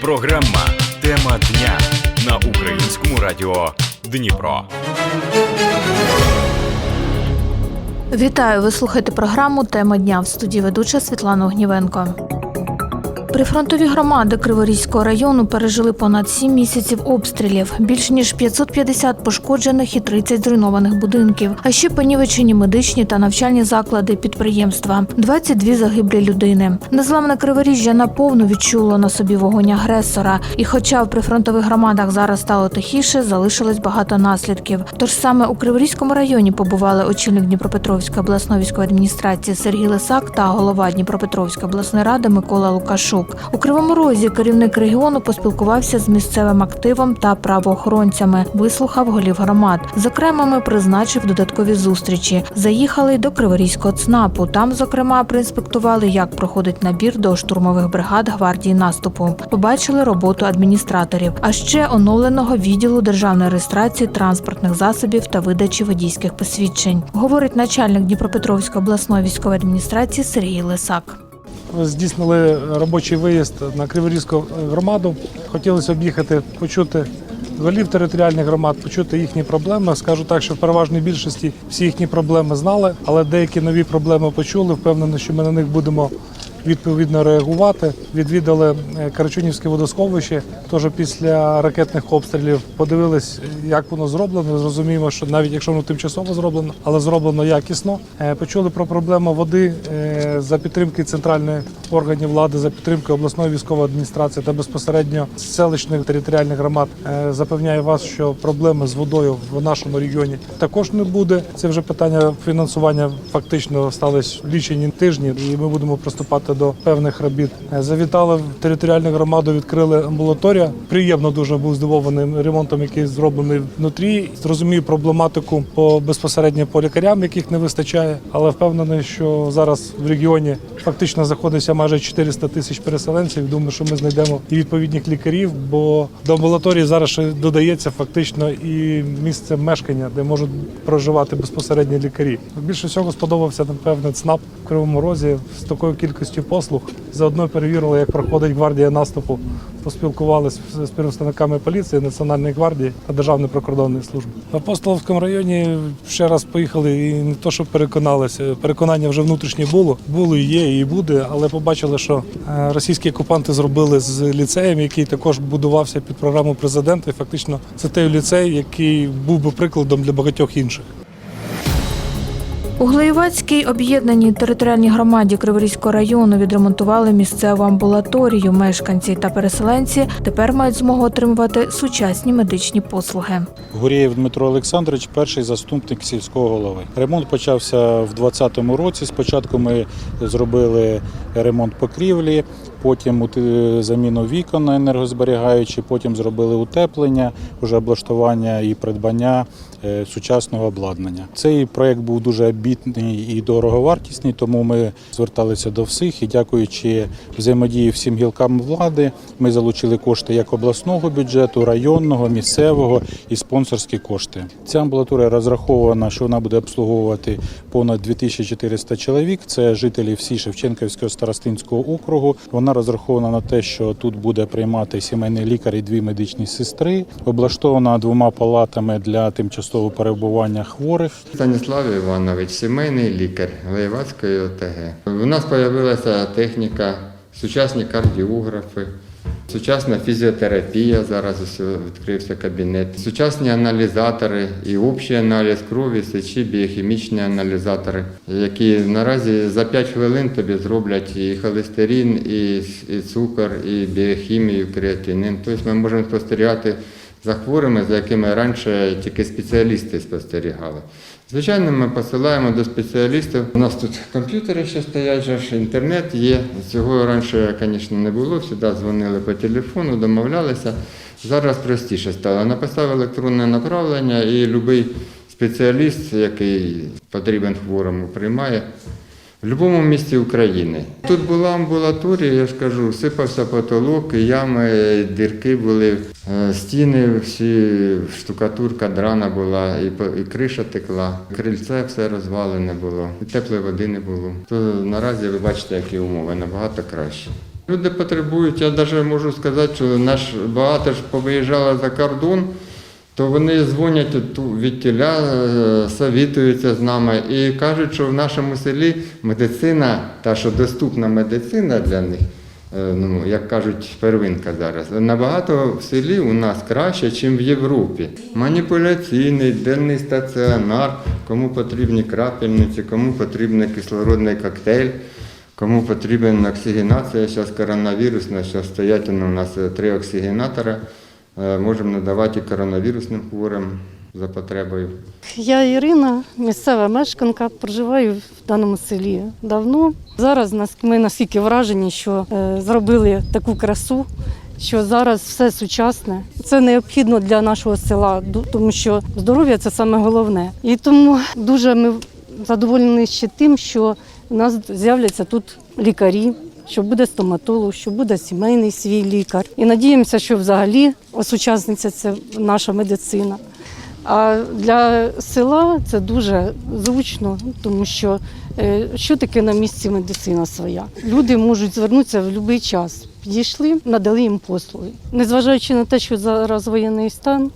Програма Тема дня на українському радіо Дніпро. Вітаю! Ви слухаєте програму Тема дня в студії ведуча Світлана Огнівенко. Прифронтові громади Криворізького району пережили понад 7 місяців обстрілів, більш ніж 550 пошкоджених і 30 зруйнованих будинків, а ще понівечені медичні та навчальні заклади, підприємства, 22 загиблі людини. Незламне Криворіжжя наповну відчуло на собі вогонь агресора. І хоча в прифронтових громадах зараз стало тихіше, залишилось багато наслідків. Тож саме у Криворізькому районі побували очільник Дніпропетровської обласної військової адміністрації Сергій Лисак та голова Дніпропетровської обласної ради Микола Лукашук. У Кривому Розі керівник регіону поспілкувався з місцевим активом та правоохоронцями, вислухав голів громад. З окремими призначив додаткові зустрічі. Заїхали до Криворізького ЦНАПу. Там, зокрема, проінспектували, як проходить набір до штурмових бригад гвардії наступу. Побачили роботу адміністраторів, а ще оновленого відділу державної реєстрації транспортних засобів та видачі водійських посвідчень. Говорить начальник Дніпропетровської обласної військової адміністрації Сергій Лисак. Здійснили робочий виїзд на Криворізьку громаду. Хотілося об'їхати, почути голів територіальних громад, почути їхні проблеми. Скажу так, що в переважній більшості всі їхні проблеми знали, але деякі нові проблеми почули. Впевнений, що ми на них будемо відповідно реагувати. Відвідали е, Карачунівське водосховище. Теж після ракетних обстрілів подивились, як воно зроблено. Зрозуміємо, що навіть якщо воно тимчасово зроблено, але зроблено якісно. Е, Почули про проблему води е, за підтримки центральних органів влади, за підтримки обласної військової адміністрації та безпосередньо селищних територіальних громад. Запевняю вас, що проблеми з водою в нашому регіоні також не буде. Це вже питання фінансування фактично стались лічені тижні, і ми будемо приступати до певних робіт. Е, Завітали в територіальну громаду, відкрили амбулаторія. Приємно дуже був здивований ремонтом, який зроблений внутрі. Зрозумів проблематику по безпосередньо по лікарям, яких не вистачає, але впевнений, що зараз в регіоні фактично знаходиться майже 400 тисяч переселенців. Думаю, що ми знайдемо і відповідних лікарів, бо до амбулаторії зараз ще додається фактично і місце мешкання, де можуть проживати безпосередньо лікарі. Більше всього сподобався напевне ЦНАП в Кривому Розі з такою кількістю послуг. Заодно перевірили, як проходить гвардія наступу. Поспілкувалися з представниками поліції, Національної гвардії та Державної прикордонної служби. В Апостоловському районі ще раз поїхали і не то, що переконалися. Переконання вже внутрішнє було. Було і є, і буде, але побачили, що е, російські окупанти зробили з ліцеєм, який також будувався під програму президента. І фактично це той ліцей, який був би прикладом для багатьох інших. У Глоєвацькій об'єднаній територіальній громаді Криворізького району відремонтували місцеву амбулаторію. Мешканці та переселенці тепер мають змогу отримувати сучасні медичні послуги. Гурєєв Дмитро Олександрович, перший заступник сільського голови. Ремонт почався в 2020 році. Спочатку ми зробили ремонт покрівлі, потім заміну вікон на енергозберігаючі, потім зробили утеплення, вже облаштування і придбання е, сучасного обладнання. Цей проект був дуже обітний і дороговартісний, тому ми зверталися до всіх і дякуючи взаємодії всім гілкам влади, ми залучили кошти як обласного бюджету, районного, місцевого і спонсорські кошти. Ця амбулаторія розрахована, що вона буде обслуговувати понад 2400 чоловік. Це жителі всі Шевченківського старостинського округу. Вона розрахована на те, що тут буде приймати сімейний лікар і дві медичні сестри. Облаштована двома палатами для тимчасового перебування хворих. Станіслав Іванович, сімейний лікар Леєвацької ОТГ. У нас з'явилася техніка, сучасні кардіографи, сучасна фізіотерапія. Зараз відкрився кабінет, сучасні аналізатори і общий аналіз крові, сечі, біохімічні аналізатори, які наразі за 5 хвилин тобі зроблять і холестерин, і, і цукор, і біохімію, креатинин. Тобто ми можемо спостерігати за хворими, за якими раніше тільки спеціалісти спостерігали. Звичайно, ми посилаємо до спеціалістів. У нас тут комп'ютери ще стоять, інтернет є. Цього раніше, звісно, не було. Всюди дзвонили по телефону, домовлялися. Зараз простіше стало. Написав електронне направлення і будь-який спеціаліст, який потрібен хворому, приймає в будь-якому місті України. Тут була амбулаторія, я ж кажу, сипався потолок, ями, дірки були, е, стіни, всі штукатурка драна була, і, і криша текла, крильце все розвалене було, і теплої води не було. То наразі ви бачите, які умови набагато краще. Люди потребують, я навіть можу сказати, що наш багато ж повиїжджало за кордон, то вони дзвонять від тіля, е, совітуються з нами і кажуть, що в нашому селі медицина, та що доступна медицина для них, е, ну, як кажуть, первинка зараз, набагато в селі у нас краще, ніж в Європі. Маніпуляційний, денний стаціонар, кому потрібні крапельниці, кому потрібний кислородний коктейль. Кому потрібен оксигенація, зараз коронавірусна, зараз стоять у нас е, три оксигенатора. Е, Можемо надавати коронавірусним хворим за потребою. Я Ірина, місцева мешканка, проживаю в даному селі давно. Зараз ми наскільки вражені, що е, зробили таку красу, що зараз все сучасне. Це необхідно для нашого села, тому що здоров'я це саме головне. І тому дуже ми задоволені ще тим, що у нас з'являться тут лікарі. Що буде стоматолог, що буде сімейний свій лікар. І надіємося, що взагалі осучасниться це наша медицина. А для села це дуже зручно, тому що е, що таке на місці медицина своя? Люди можуть звернутися в будь-який час. Підійшли, надали їм послуги. Незважаючи на те, що зараз воєнний стан,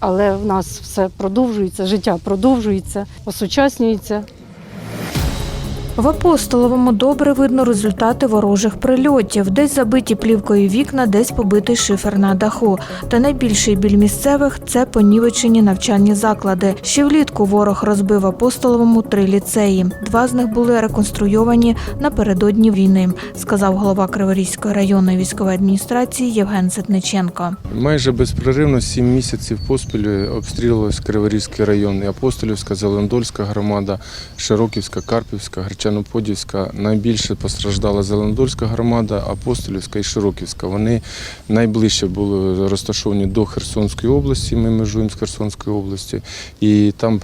але в нас все продовжується, життя продовжується, осучаснюється. В Апостоловому добре видно результати ворожих прильотів. Десь забиті плівкою вікна, десь побитий шифер на даху. Та найбільший біль місцевих це понівечені навчальні заклади. Ще влітку ворог розбив Апостоловому три ліцеї. Два з них були реконструйовані напередодні війни, сказав голова Криворізької районної військової адміністрації Євген Ситниченко. Майже безперервно сім місяців поспіль обстрілювалися Криворізький район, і Апостолівська, Зелендольська громада, Широківська, Карпівська, Гречано-Подільська. Найбільше постраждала Зелендольська громада, Апостолівська і Широківська. Вони найближче були розташовані до Херсонської області. Ми межуємо з Херсонської області, і там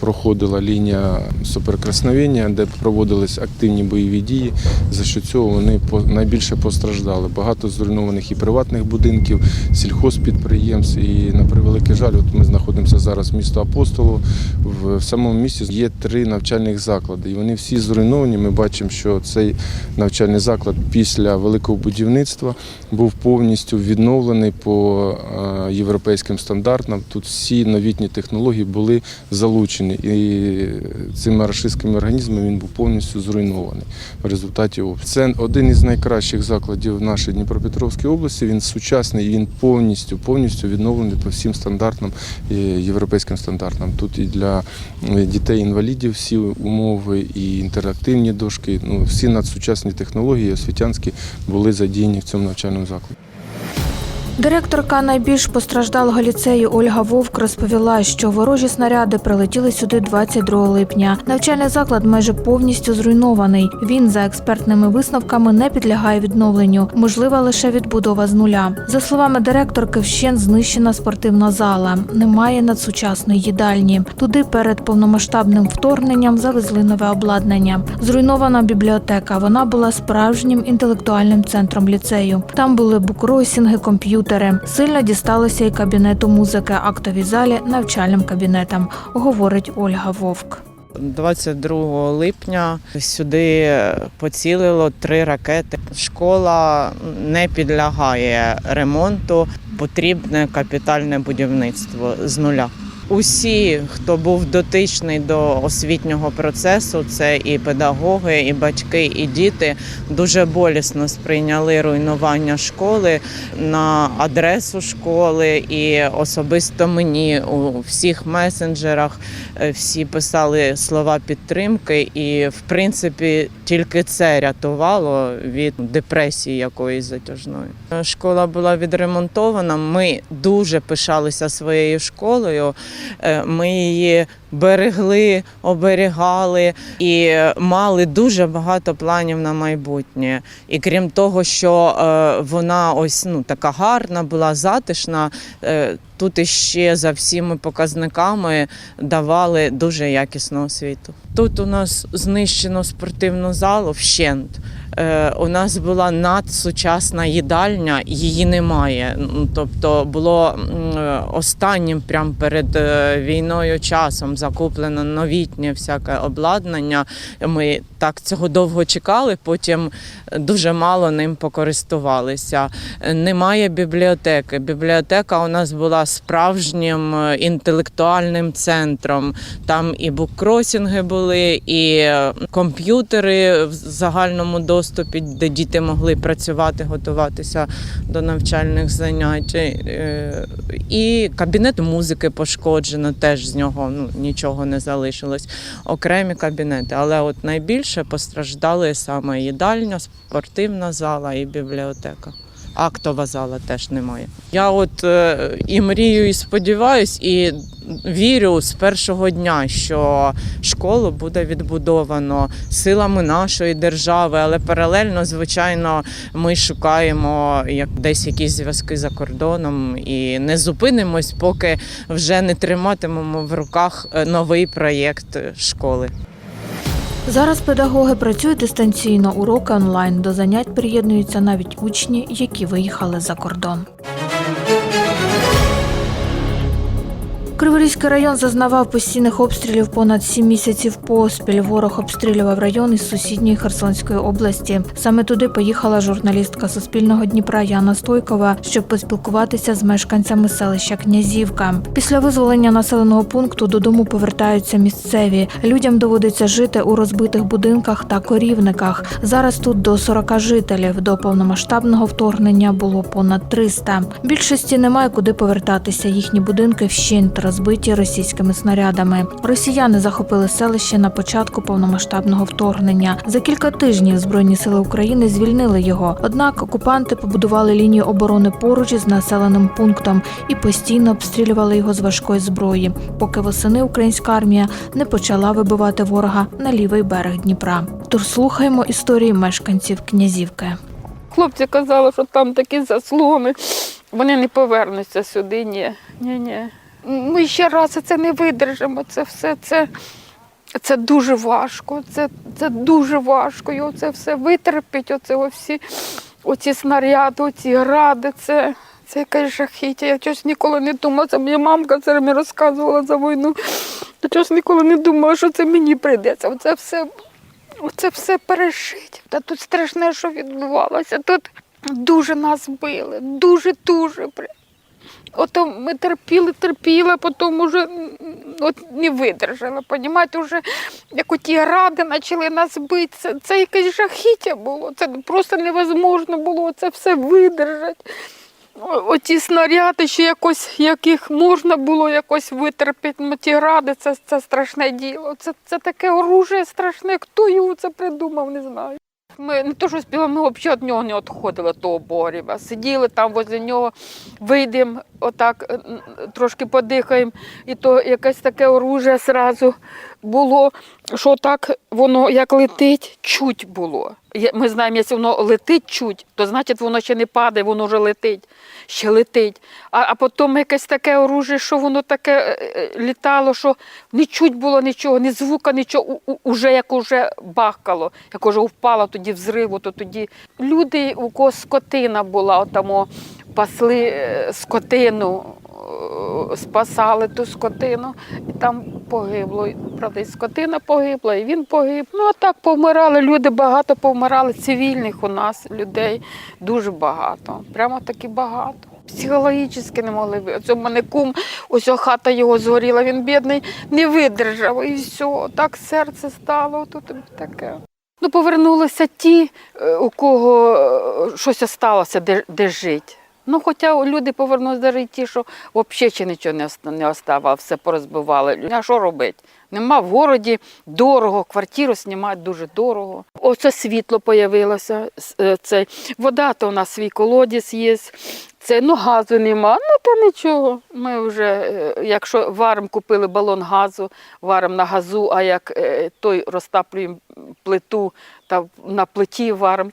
проходила лінія суперкрасновення, де проводились активні бойові дії. За що цього вони найбільше постраждали. Багато зруйнованих і приватних будинків, сільхозпідприємств. І на превеликий жаль, от ми знаходимося зараз в місто Апостолу. В, самому місті є три навчальних заклади, і вони всі зруйновані. Ми бачимо, що цей навчальний заклад після великого будівництва був повністю відновлений по е, європейським стандартам. Тут всі новітні технології були залучені, і цими рашистськими організмами він був повністю зруйнований в результаті обстрілу. Це один із найкращих закладів в нашій Дніпропетровській області. Він сучасний, і він повністю повністю відновлений по всім стандартам, е, європейським стандартам. Тут і для е, дітей-інвалідів всі умови, і інтерактивні дошки, ну всі надсучасні технології освітянські були задіяні в цьому навчальному закладі. Директорка найбільш постраждалого ліцею Ольга Вовк розповіла, що ворожі снаряди прилетіли сюди 22 липня. Навчальний заклад майже повністю зруйнований. Він за експертними висновками не підлягає відновленню. Можлива лише відбудова з нуля. За словами директорки, вщент знищена спортивна зала. Немає надсучасної їдальні. Туди перед повномасштабним вторгненням завезли нове обладнання. Зруйнована бібліотека. Вона була справжнім інтелектуальним центром ліцею. Там були букросінги, комп'ютери. Сильно дісталося і кабінету музики, актовій залі, навчальним кабінетам, говорить Ольга Вовк. 22 липня сюди поцілило три ракети. Школа не підлягає ремонту, потрібне капітальне будівництво з нуля. Усі, хто був дотичний до освітнього процесу, це і педагоги, і батьки, і діти, дуже болісно сприйняли руйнування школи на адресу школи, і особисто мені у всіх месенджерах е, всі писали слова підтримки, і в принципі тільки це рятувало від депресії якоїсь затяжної. Школа була відремонтована. Ми дуже пишалися своєю школою. Е, Ми її берегли, оберігали і мали дуже багато планів на майбутнє. І крім того, що е, вона ось ну така гарна була, затишна. е, Тут іще за всіми показниками давали дуже якісну освіту. Тут у нас знищено спортивну залу вщент. Е, у нас була надсучасна їдальня, її немає. Тобто було е, останнім прямо перед е, війною часом закуплено новітнє всяке обладнання. Ми так цього довго чекали, потім дуже мало ним покористувалися. Немає бібліотеки. Бібліотека у нас була справжнім інтелектуальним центром. Там і буккросінги були, і комп'ютери в загальному доступі, де діти могли працювати, готуватися до навчальних занять. Е, І кабінет музики пошкоджено, теж з нього ну, нічого не залишилось. Окремі кабінети. Але от найбільше постраждали саме їдальня, спортивна зала і бібліотека. Актова зала теж немає. Я от е, і мрію, і сподіваюсь, і вірю з першого дня, що школу буде відбудовано силами нашої держави, але паралельно, звичайно, ми шукаємо як десь якісь зв'язки за кордоном і не зупинимось, поки вже не триматимемо в руках е, новий проєкт школи. Зараз педагоги працюють дистанційно, уроки онлайн. До занять приєднуються навіть учні, які виїхали за кордон. Криворізький район зазнавав постійних обстрілів понад сім місяців поспіль. Ворог обстрілював район із сусідньої Херсонської області. Саме туди поїхала журналістка Суспільного Дніпра Яна Стойкова, щоб поспілкуватися з мешканцями селища Князівка. Після визволення населеного пункту додому повертаються місцеві. Людям доводиться жити у розбитих будинках та корівниках. Зараз тут до 40 жителів. До повномасштабного вторгнення було понад 300. Більшості немає куди повертатися. Їхні будинки вщент розбиті російськими снарядами. Росіяни захопили селище на початку повномасштабного вторгнення. За кілька тижнів Збройні сили України звільнили його. Однак окупанти побудували лінію оборони поруч із населеним пунктом і постійно обстрілювали його з важкої зброї, поки восени українська армія не почала вибивати ворога на лівий берег Дніпра. Тож слухаємо історії мешканців князівки. Хлопці казали, що там такі заслони, вони не повернуться сюди. Ні, ні, ні. Ми ще раз це не видержимо. Це все це, це дуже важко. Це, це дуже важко. І оце все витерпіть, оце всі оці снаряди, оці гради. Це, це якесь жахіття. Я щось ніколи не думала. Це моя мамка це мені розказувала за війну. Я щось ніколи не думала, що це мені прийдеться. Оце все Оце все пережить. Та тут страшне, що відбувалося. Тут дуже нас били, дуже-дуже. Ото ми терпіли, терпіли, а потім уже от не видержали. Понімаєте, вже як оті гради почали нас бити. Це, це якесь жахіття було. Це просто невозможно було це все видержати. О- Оті снаряди, ще якось, яких можна було якось витерпіти, ну ті гради, це, це страшне діло. Це, це таке оружие страшне. Хто його це придумав, не знаю. Ми не то, що співали, ми взагалі від нього не відходили того Борєва. Сиділи там возле нього, вийдемо, отак трошки подихаємо, і то якесь таке оружие зразу було, що так воно як летить, чуть було. Ми знаємо, якщо воно летить чуть, то значить воно ще не падає, воно вже летить, ще летить. А, а потім якесь таке оружие, що воно таке е, е, літало, що не чуть було нічого, ні звука, нічого, у- у- уже як уже бахкало, як уже впало тоді взриву, то тоді люди, у кого скотина була, отамо, пасли е, скотину, спасали ту скотину, і там погибло. Правда, і скотина погибла, і він погиб. Ну а так повмирали люди, багато повмирали цивільних у нас людей, дуже багато. Прямо таки багато. Психологічно не могли ви. Оце в мене кум, ось хата його згоріла, він бідний, не видержав. І все, так серце стало, тут таке. Ну, повернулися ті, е, у кого е, щось осталося, де, де жити. Ну, хоча люди повернулися навіть ті, що взагалі ще нічого не оста- оставало, все порозбивали. А що робити? Нема в городі дорого, квартиру знімати дуже дорого. Оце світло з'явилося. Це, вода, то у нас свій колодязь є. Це ну газу нема. Ну то нічого. Ми вже, е, якщо варимо, купили балон газу, варимо на газу, а як е, той розтаплюємо плиту та на плиті варимо.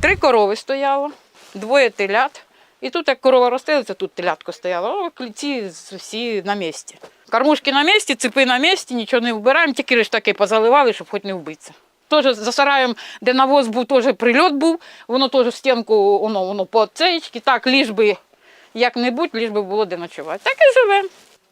Три корови стояло, двоє телят. І тут, як корова розстелиться, тут телятко стояло, о, кліці всі на місці. Кормушки на місці, ципи на місці, нічого не вбираємо, тільки лише таки позаливали, щоб хоч не вбитися. Теж за сараєм, де навоз був, теж прильот був, воно теж стінку, воно, воно по цеечки, так, ліж би як-небудь, ліж би було де ночувати. Так і живемо.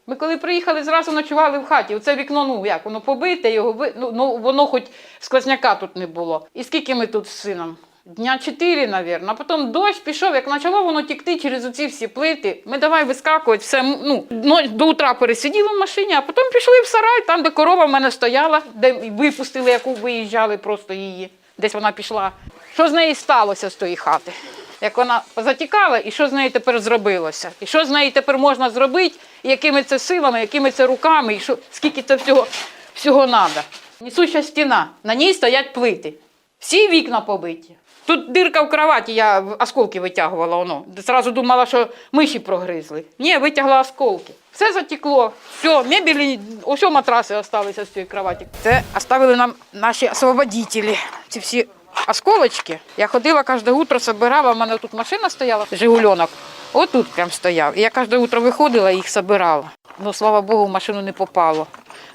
Ми коли приїхали, зразу ночували в хаті. Оце вікно, ну як, воно побите, його ну, ну воно хоч сквозняка тут не було. І скільки ми тут з сином? Дня чотири, мабуть. А потім дощ пішов, як почало воно тікти через оці всі плити. Ми давай вискакувати, все, ну, до утра пересиділи в машині, а потім пішли в сарай, там, де корова в мене стояла, де випустили, яку виїжджали просто її. Десь вона пішла. Що з нею сталося з тої хати? Як вона позатікала, і що з нею тепер зробилося? І що з нею тепер можна зробити, і якими це силами, якими це руками, і що, скільки це всього, всього треба. Несуща стіна, на ній стоять плити. Всі вікна побиті. Тут дирка в кроваті, я осколки витягувала, воно. Зразу думала, що миші прогризли. Ні, витягла осколки. Все затекло, все, мебелі, ось матраси залишилися з цієї кроваті. Це оставили нам наші освободителі. Ці всі осколочки. Я ходила кожне утро, збирала, в мене тут машина стояла, Жигульонок. Отут прям стояв. І я кожне утро виходила і їх збирала. Ну, слава Богу, в машину не попало.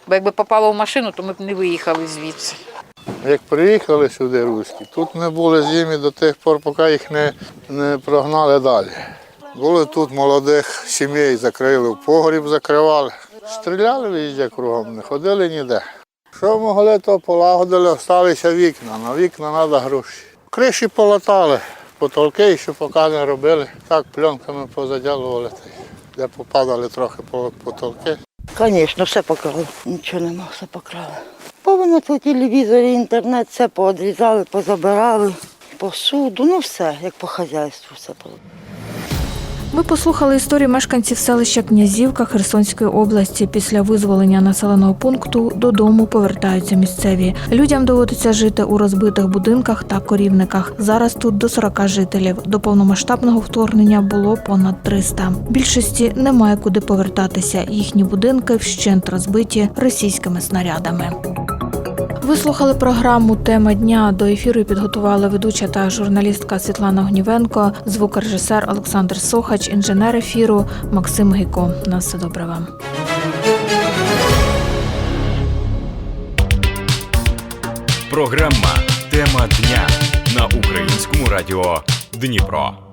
Бо якби попало в машину, то ми б не виїхали звідси. Як приїхали сюди руські, тут ми були з ними до тих пор, поки їх не, не прогнали далі. Були тут молодих сімей, закрили в погріб, закривали. Стріляли везде кругом, не ходили ніде. Що могли, то полагодили, залишилися вікна. На вікна треба гроші. Криші полатали, потолки ще поки не робили. Так пленками позадялували, де попадали трохи потолки. Звісно, все покрали. Нічого нема, все покрали. Повинно по телевізорі, інтернет, все поодрізали, позабирали, посуду, ну все, як по хазяйству, все було. Ви послухали історію мешканців селища Князівка Херсонської області. Після визволення населеного пункту додому повертаються місцеві. Людям доводиться жити у розбитих будинках та корівниках. Зараз тут до 40 жителів. До повномасштабного вторгнення було понад 300. Більшості немає куди повертатися. Їхні будинки вщент розбиті російськими снарядами. Ви слухали програму Тема дня. До ефіру підготували ведуча та журналістка Світлана Гнівенко, звукорежисер Олександр Сохач, інженер ефіру Максим Гіко. На все добре вам. Програма Тема дня на українському радіо Дніпро.